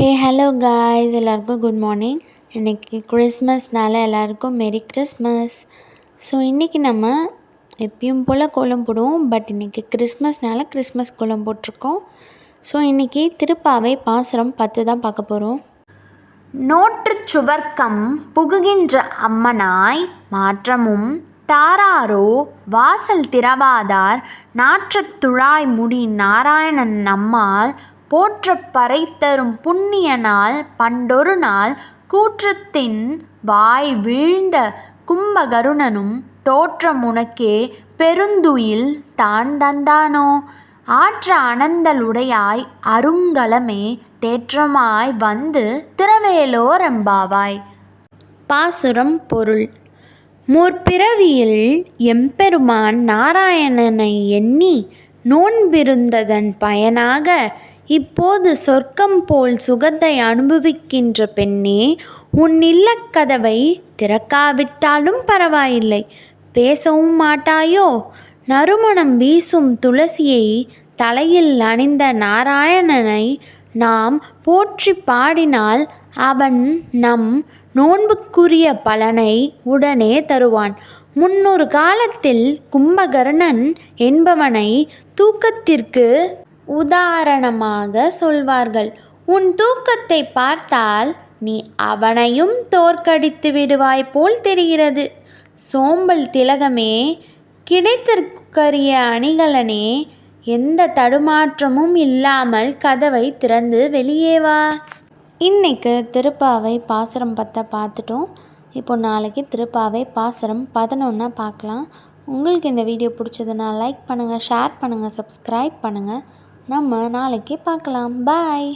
ஹே hello guys எல்லாருக்கும் good morning இன்றைக்கி கிறிஸ்மஸ்னால எல்லாருக்கும் மெரி கிறிஸ்மஸ் ஸோ இன்றைக்கி நம்ம எப்பயும் போல் கோலம் போடுவோம். பட் இன்றைக்கி கிறிஸ்மஸ்னால கிறிஸ்மஸ் கோலம் போட்டிருக்கோம். ஸோ இன்றைக்கி திருப்பாவை பாசுரம் பத்து தான் பார்க்க போகிறோம் நோற்று சுவர்க்கம் புகுகின்ற அம்மனாய் மாற்றமும் தாராரோ வாசல் திறவாதார் நாற்றத்துழாய் முடி நாராயணன் நம்மால் போற்றப் பறைத்தரும் புண்ணிய நாள் பண்டொரு நாள் கூற்றத்தின் வாய் வீழ்ந்த கும்பகருணனும் தோற்றம் உனக்கே பெருந்துயில் தான் தந்தானோ ஆற்ற அனந்தலுடையாய் அருங்கலமே தேற்றமாய் வந்து திரவேலோரெம்பாவாய் பாசுரம் பொருள். முற்பிறவியில் எம்பெருமான் நாராயணனை எண்ணி நோன்பிருந்ததன் பயனாக இப்போது சொர்க்கம் போல் சுகத்தை அனுபவிக்கின்ற பெண்ணே உன் இல்லக்கதவை திறக்காவிட்டாலும் பரவாயில்லை. பேசவும் மாட்டாயோ? நறுமணம் வீசும் துளசியை தலையில் அணிந்த நாராயணனை நாம் போற்றி பாடினால் அவன் நம் நோன்புக்குரிய பலனை உடனே தருவான். முன்னொரு காலத்தில் கும்பகர்ணன் என்பவனை தூக்கத்திற்கு உதாரணமாக சொல்வார்கள் உன் தூக்கத்தை பார்த்தால் நீ அவனையும் தோற்கடித்து விடுவாய் போல் தெரிகிறது. சோம்பல் திலகமே கிடைத்திற்கரிய அணிகலனே எந்த தடுமாற்றமும் இல்லாமல் கதவை திறந்து வெளியே வா இன்னைக்கு திருப்பாவை பாசுரம் பத்தை பார்த்துட்டோம். இப்போ நாளைக்கு திருப்பாவை பாசுரம் பதினொன்னா பார்க்கலாம். உங்களுக்கு இந்த வீடியோ பிடிச்சதுன்னா லைக் பண்ணுங்கள் ஷேர் பண்ணுங்கள் சப்ஸ்கிரைப் பண்ணுங்கள் நம்ம நாளைக்கு பார்க்கலாம். பாய்